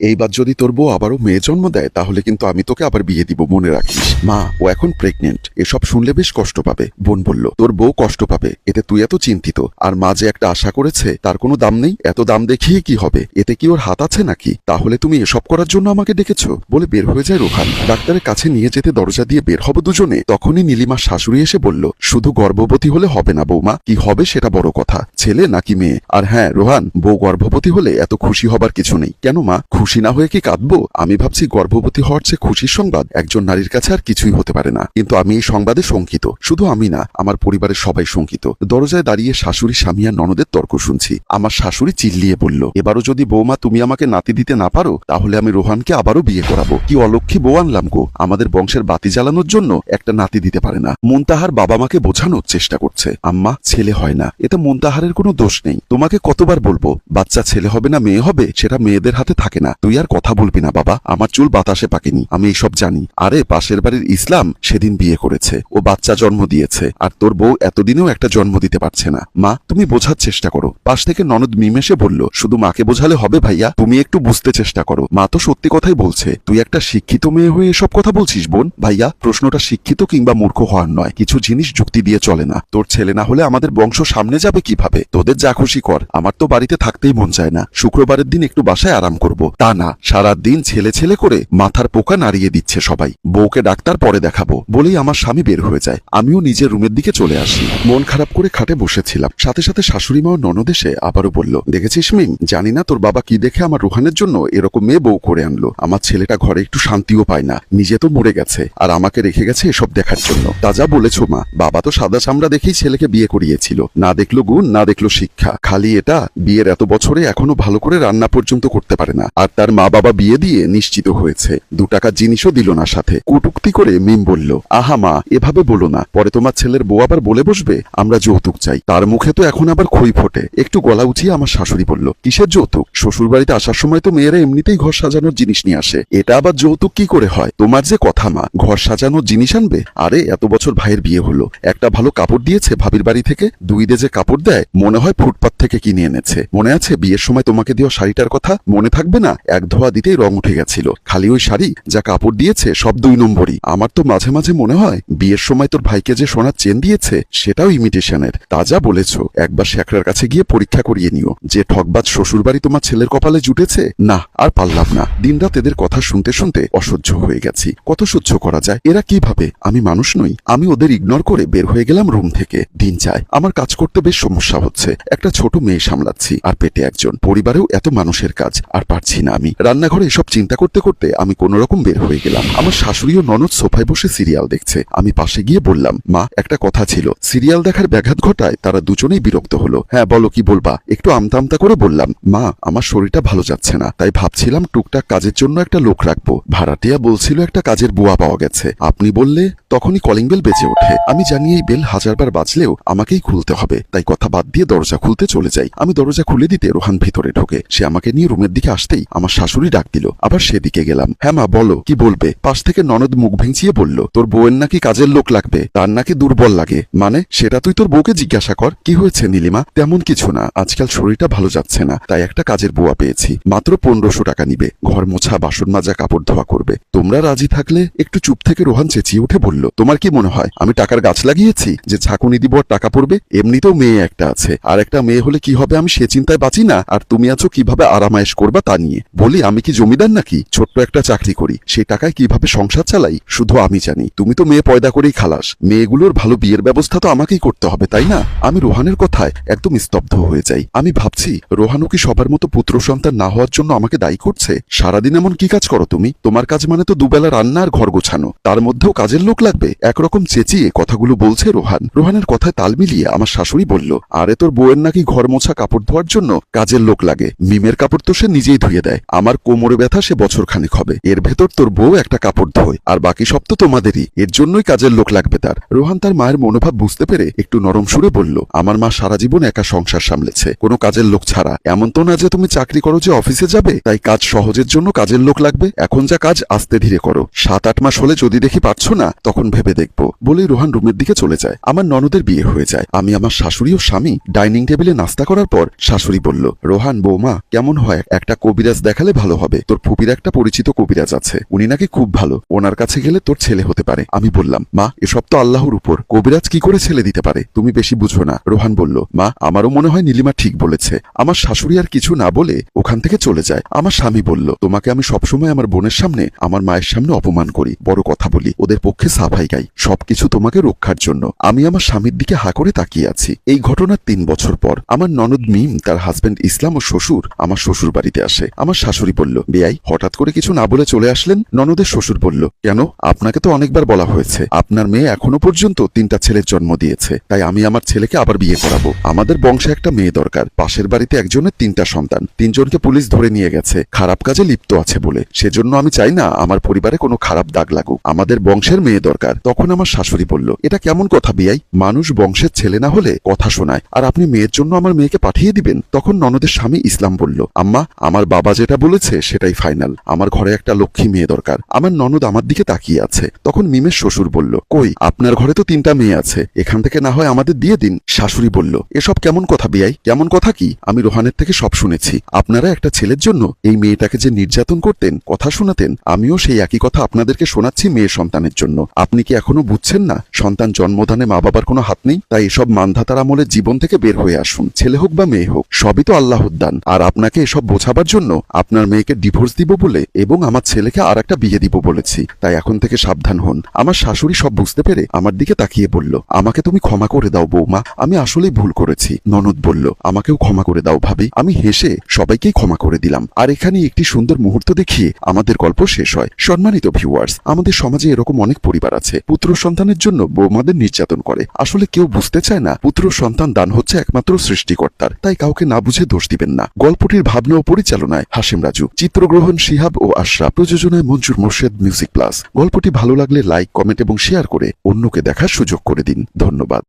এইবার যদি তোর বউ আবারও মেয়ে জন্ম দেয়, তাহলে কিন্তু আমি তোকে আবার বিয়ে দিব, মনে রাখিস। মা, ও এখন প্রেগনেন্ট এসব শুনলে বেশ কষ্ট পাবে, বোন বলল। তোর বউ কষ্ট পাবে, এতে তুই এত চিন্তিত। আর মা যে একটা আশা করেছে, তার কোনো দাম নেই? এত দাম দেখিয়ে কি হবে? এতে কি ওর হাত আছে নাকি? তাহলে তুমি এসব করার জন্য আমাকে ডেকেছো? বলে বের হয়ে যায় রোহান। ডাক্তারের কাছে নিয়ে যেতে দরজা দিয়ে বের হব দুজনে। তখনই নীলিমার শাশুড়ি এসে বলল, শুধু গর্ভবতী হলে হবে না বৌমা, কি হবে সেটা বড় কথা। ছেলে নাকি মেয়ে? আর হ্যাঁ রোহান, বউ গর্ভবতী হলে এত খুশি হবার কিছু নেই। কেন মা? খুশি না হয়ে কি কাঁদবো? আমি ভাবছি গর্ভবতী হওয়ার চেয়ে খুশির সংবাদ একজন নারীর কাছে আর কিছুই হতে পারে না। কিন্তু আমি এই সংবাদে শঙ্কিত। শুধু আমি না, আমার পরিবারের সবাই শঙ্কিত। দরজায় দাঁড়িয়ে শাশুড়ি স্বামী আর ননদের তর্ক শুনছি। আমার শাশুড়ি চিল্লিয়ে বলল, এবারও যদি বৌমা তুমি আমাকে নাতি দিতে না পারো, তাহলে আমি রোহানকে আবারও বিয়ে করাবো। কি অলক্ষী বউ আনলাম গো? আমাদের বংশের বাতি জ্বালানোর জন্য একটা নাতি দিতে পারে না। মুনতাহার বাবা মাকে বোঝানোর চেষ্টা করছে, আম্মা, ছেলে হয় না। এটা মুনতাহারের কোনো দোষ নেই। তোমাকে কতবার বলব, বাচ্চা ছেলে হবে না, মেয়ে হবে, সেটা মেয়েদের হাতে থাকে না। তুই আর কথা বলবি না, বাবা। আমার চুল বাতাসে পাকেনি, আমি এইসব জানি। আরে, পাশের বাড়ির ইসলাম সেদিন বিয়ে করেছে। ও বাচ্চা জন্ম দিয়েছে। আর তোর বউ এতদিনেও একটা জন্ম দিতে পারছে না। মা, তুমি বোঝার চেষ্টা করো। পাশ থেকে ননদ মিমেসে বলল, শুধু মাকে বোঝালে হবে ভাইয়া, তুমি একটু বুঝতে চেষ্টা করো। মা তো সত্যি কথাই বলছে, তুই একটা শিক্ষিত মেয়ে হয়ে এসব কথা বলছিস বোন? ভাইয়া, প্রশ্নটা শিক্ষিত কিংবা মূর্খ হওয়ার নয়। কিছু জিনিস যুক্তি দিয়ে চলে না। তোর ছেলে না হলে আমাদের বংশ সামনে যাবে কীভাবে? তোদের যা খুশি কর। আমার তো বাড়িতে থাকতেই মন চায় না। শুক্রবারের দিন একটু বাসায় আরাম করব। তা না। সারা দিন ছেলে ছেলে করে মাথার পোকা নাড়িয়ে দিচ্ছে সবাই। বউকে ডাক্তার পরে দেখাবো বলেই আমার স্বামী বের হয়ে যায়। আমিও নিজের রুমের দিকে চলে আসি। মন খারাপ করে খাটে বসেছিলাম। সাথে সাথে শাশুড়ি মা ও ননদ এসে আবারও বলল, দেখেছিস মিম? জানি না তোর বাবা কি দেখে আমার রুহানের জন্য এরকম মেয়ে বউ করে আনলো। আমার ছেলেটা ঘরে একটু শান্তিও পায় না। নিজে তো মরে গেছে। আর আমাকে রেখে গেছে এসব দেখার জন্য। তা যা বলেছ মা। বাবা তো সাদা চামড়া দেখেই ছেলেকে বিয়ে করিয়েছিল। না দেখল গুণ, না দেখল শিক্ষা। খালি এটা, বিয়ের এত বছরে এখনও ভালো করে রান্না পর্যন্ত করতে পারে না। আর তার মা বাবা বিয়ে দিয়ে নিশ্চিত হয়েছে। দু টাকা জিনিসও দিল না সাথে। কুটুক্তি করে মিম বলল, আহা মা, এভাবে বলো না। পরে তোমার ছেলের বউ আবার বলে বসবে? আমরা যৌতুক চাই। তার মুখে তো এখন আবার খই ফোটে। একটু গলা উঠিয়ে আমার শাশুড়ি বলল, কিসের যৌতুক? শ্বশুর বাড়িতে আসার সময় তো মেয়েরা এমনিতেই ঘর সাজানোর জিনিস নিয়ে আসে। এটা আবার যৌতুক কি করে হয়? তোমার যে কথা মা, ঘর সাজানোর জিনিস আনবে? আরে, এত বছর ভাইয়ের বিয়ে হলো। একটা ভালো কাপড় দিয়েছে ভাবির বাড়ি থেকে। দুই দে যে কাপড় দেয়, মনে হয় ফুটপাত থেকে কিনে এনেছে। মনে আছে বিয়ের সময় তোমাকে দেওয়া শাড়িটার কথা? মনে থাকবে না? এক ধোয়া দিতেই রং উঠে গেছিল। খালি ওই শাড়ি যা কাপড় দিয়েছে সব দুই নম্বরই। আমার তো মাঝে মাঝে মনে হয়, বিয়ের সময় তোর ভাইকে যে সোনার চেন দিয়েছে, সেটাও ইমিটেশনের। তা যা বলেছ, একবার শেখরার কাছে গিয়ে পরীক্ষা করিয়ে নিও। যে ঠকবাজ শ্বশুর বাড়ি তোমার ছেলের কপালে জুটেছে, না, আর পারলাম না। দিনরাত এদের কথা শুনতে শুনতে অসহ্য হয়ে গেছি। কত সহ্য করা যায়? এরা কীভাবে আমি মানুষ নই। আমি ওদের ইগনোর করে বের হয়ে গেলাম রুম থেকে। দিন চায় আমার কাজ করতে বেশ সমস্যা হচ্ছে। একটা ছোট মেয়ে সামলাচ্ছি, আর পেটে একজন। পরিবারেও এত মানুষের কাজ, আর পারছি না। আমি। রান্নাঘরে এসব চিন্তা করতে করতে আমি কোন রকম বের হয়ে গেলাম। আমার শাশুড়ি ও ননদ সোফায় বসে সিরিয়াল দেখছে। আমি পাশে গিয়ে বললাম, মা, একটা কথা ছিল। সিরিয়াল দেখার ব্যাঘাত ঘটায় তারা দুজনেই বিরক্ত হলো। হ্যাঁ বলো কি বলবা? একটু আমতা আমতা করে বললাম, মা, আমার শরীরটা ভালো যাচ্ছে না। তাই ভাবছিলাম টুকটাক কাজের জন্য একটা লোক রাখব। ভাড়াটিয়া বলছিল একটা কাজের বুয়া পাওয়া গেছে। আপনি বললে তখনই কলিং বেল বেজে ওঠে। আমি জানি এই বেল হাজারবার বাজলেও আমাকেই খুলতে হবে। তাই কথা বাদ দিয়ে দরজা খুলতে চলে যাই। আমি দরজা খুলে দিতে রোহান ভিতরে ঢোকে। সে আমাকে নিয়ে রুমের দিকে আসতেই আমার শাশুড়ি ডাক দিল। আবার সেদিকে গেলাম। হ্যাঁ মা, বলো, কি বলবে? পাশ থেকে ননদ মুখ ভেঙচিয়ে বলল, তোর বউয়ের নাকি কাজের লোক লাগবে, তার নাকি দুর্বল লাগে। মানে সেটা তুই তোর বউকে জিজ্ঞাসা কর, কি হয়েছে নীলিমা? তেমন কিছু না। আজকাল শরীরটা ভালো যাচ্ছে না, তাই একটা কাজের বুয়া পেয়েছি। মাত্র পনেরোশো টাকা নিবে। ঘর মোছা, বাসন মাজা, কাপড় ধোয়া করবে। তোমরা রাজি থাকলে একটু চুপ থেকে রোহান চেঁচিয়ে উঠে বলল, তোমার কি মনে হয়, আমি টাকার গাছ লাগিয়েছি? যে ঝাঁকুনি দিব টাকা পড়বে, এমনিতেও মেয়ে একটা আছে। আর একটা মেয়ে হলে কি হবে আমি সে চিন্তায় বাঁচি না? আর তুমি আছো কীভাবে আরামায়েশ করবা তা নিয়ে? বলি, আমি কি জমিদার নাকি? ছোট্ট একটা চাকরি করি। সেই টাকায় কীভাবে সংসার চালাই? শুধু আমি জানি। তুমি তো মেয়ে পয়দা করেই খালাস। মেয়েগুলোর ভালো বিয়ের ব্যবস্থা তো আমাকেই করতে হবে, তাই না? আমি রোহানের কথায় একদম স্তব্ধ হয়ে যাই। আমি ভাবছি, রোহানও কি সবার মতো পুত্র সন্তান না হওয়ার জন্য আমাকে দায়ী করছে? সারাদিন এমন কি কাজ করো তুমি? তোমার কাজ মানে তো দুবেলা রান্না আর ঘর গোছানো। তার মধ্যেও কাজের লোক লাগবে। একরকম চেঁচিয়ে কথাগুলো বলছে রোহান। রোহানের কথায় তাল মিলিয়ে আমার শাশুড়ি বলল, আরে তোর বউয়ের নাকি ঘর মোছা কাপড় ধোয়ার জন্য কাজের লোক লাগে। মিমের কাপড় তো সে নিজেই ধুয়ে দেয়। আমার কোমরে ব্যথা সে বছর খানিক হবে। এর ভেতর তোর বউ একটা কাপড় ধোয়, আর বাকি সব তো তোমাদেরই। এর জন্যই কাজের লোক লাগবে তার। রোহান তার মায়ের মনোভাব বুঝতে পেরে একটু নরম সুরে বলল, আমার মা সারা জীবন একা সংসার সামলেছে। কোনো কাজের লোক ছাড়া। এমন তো না যে তুমি চাকরি করো যে অফিসে যাবে, তাই কাজ সহজের জন্য কাজের লোক লাগবে। এখন যা কাজ, আস্তে ধীরে করো। সাত আট মাস হলে যদি দেখি পারছ না, তখন ভেবে দেখব। বলেই রোহান রুমের দিকে চলে যায়। আমার ননদের বিয়ে হয়ে যায়। আমি আমার শাশুড়ি ও স্বামী ডাইনিং টেবিলে নাস্তা করার পর শাশুড়ি বলল, রোহান, বৌমা, কেমন হয়? একটা কবিরাজ দেখা দেখালে ভালো হবে। তোর ফুপির একটা পরিচিত কবিরাজ আছে। উনি নাকি খুব ভালো। ওনার কাছে গেলে তোর ছেলে হতে পারে। আমি বললাম, মা, এসব তো আল্লাহর উপর। কবিরাজ কি করে ছেলে দিতে পারে? তুমি বেশি বুঝো না। রোহান বলল, মা, আমারও মনে হয় নীলিমা ঠিক বলেছে। আমার শাশুড়ি আর কিছু না বলে ওখান থেকে চলে যায়। আমার স্বামী বলল, তোমাকে আমি সবসময় আমার বোনের সামনে, আমার মায়ের সামনে অপমান করি। বড় কথা বলি, ওদের পক্ষে সাফাই গাই। সবকিছু তোমাকে রক্ষার জন্য। আমি আমার স্বামীর দিকে হা করে তাকিয়ে আছি। এই ঘটনার তিন বছর পর, আমার ননদ মিম, তার হাজবেন্ড ইসলাম ও শ্বশুর, আমার শ্বশুর বাড়িতে আসে। আমার শাশুড়ি বলল বেয়াই হঠাৎ করে কিছু না বলে চলে আসলেন? ননদের শ্বশুর বলল, কেন? আপনাকে তো অনেকবার বলা হয়েছে। আপনার মেয়ে এখনও পর্যন্ত তিনটা ছেলের জন্ম দিয়েছে। তাই আমি আমার ছেলেকে আবার বিয়ে করাবো। আমাদের বংশে একটা মেয়ে দরকার। পাশের বাড়িতে একজনের তিনটা সন্তান। তিনজনকে পুলিশ ধরে নিয়ে গেছে। খারাপ কাজে লিপ্ত আছে বলে। সেজন্য আমি চাই না আমার পরিবারে কোনো খারাপ দাগ লাগুক। আমাদের বংশের মেয়ে দরকার। তখন আমার শাশুড়ি বলল, এটা কেমন কথা বিয়াই মানুষ বংশের ছেলে না হলে কথা শোনায়। আর আপনি মেয়ের জন্য আমার মেয়েকে পাঠিয়ে দিবেন? তখন ননদের স্বামী ইসলাম বলল, আম্মা, আমার বাবা যেটা বলেছে সেটাই ফাইনাল আমার ঘরে একটা লক্ষ্মী মেয়ে দরকার। আমার ননদ আমার দিকে তাকিয়ে আছে। তখন মিমের শ্বশুর বলল, কই, আপনার ঘরে তো তিনটা মেয়ে আছে। এখান থেকে না হয় আমাদের দিয়ে দিন। শাশুড়ি বলল, এসব কেমন কথা বিয়াই? কেমন কথা কি? আমি রোহানের থেকে সব শুনেছি। আপনারা একটা ছেলের জন্য এই মেয়েটাকে যে নির্যাতন করতেন, কথা শোনাতেন, আমিও সেই একই কথা আপনাদেরকে শোনাচ্ছি মেয়ে সন্তানের জন্য। আপনি কি এখনও বুঝছেন না? সন্তান জন্মদানে মা বাবার কোনো হাত নেই, তাই এসব মানধাতার আমলের জীবন থেকে বের হয়ে আসুন। ছেলে হোক বা মেয়ে হোক, সবই তো আল্লাহর দান। আর আপনাকে এসব বোঝাবার জন্য আপনার মেয়েকে ডিভোর্স দিব বলে এবং আমার ছেলেকে আর একটা বিয়ে দিব বলেছি। তাই এখন থেকে সাবধান হন। আমার শাশুড়ি সব বুঝতে পেরে আমার দিকে তাকিয়ে বলল, আমাকে তুমি ক্ষমা করে দাও বৌমা, আমি আসলেই ভুল করেছি। ননদ বলল, আমাকেও ক্ষমা করে দাও ভাবি, আমি হেসে সবাইকেই ক্ষমা করে দিলাম। আর এখানে একটি সুন্দর মুহূর্ত দেখিয়ে আমাদের গল্প শেষ হয়। সম্মানিত ভিউয়ার্স আমাদের সমাজে এরকম অনেক পরিবার আছে। পুত্র সন্তানের জন্য বৌমাদের নির্যাতন করে। আসলে কেউ বুঝতে চায় না, পুত্র সন্তান দান হচ্ছে একমাত্র সৃষ্টিকর্তার। তাই কাউকে না বুঝে দোষ দিবেন না। গল্পটির ভাবনা ও পরিচালনায় হাসিম রাজু, চিত্রগ্রহণ শিহাব ও আশরাফ প্রযোজনায় মঞ্জুর মোর্শেদ মিউজিক প্লাস। গল্পটি ভালো লাগলে লাইক, কমেন্ট এবং শেয়ার করে অন্যকে দেখার সুযোগ করে দিন। ধন্যবাদ।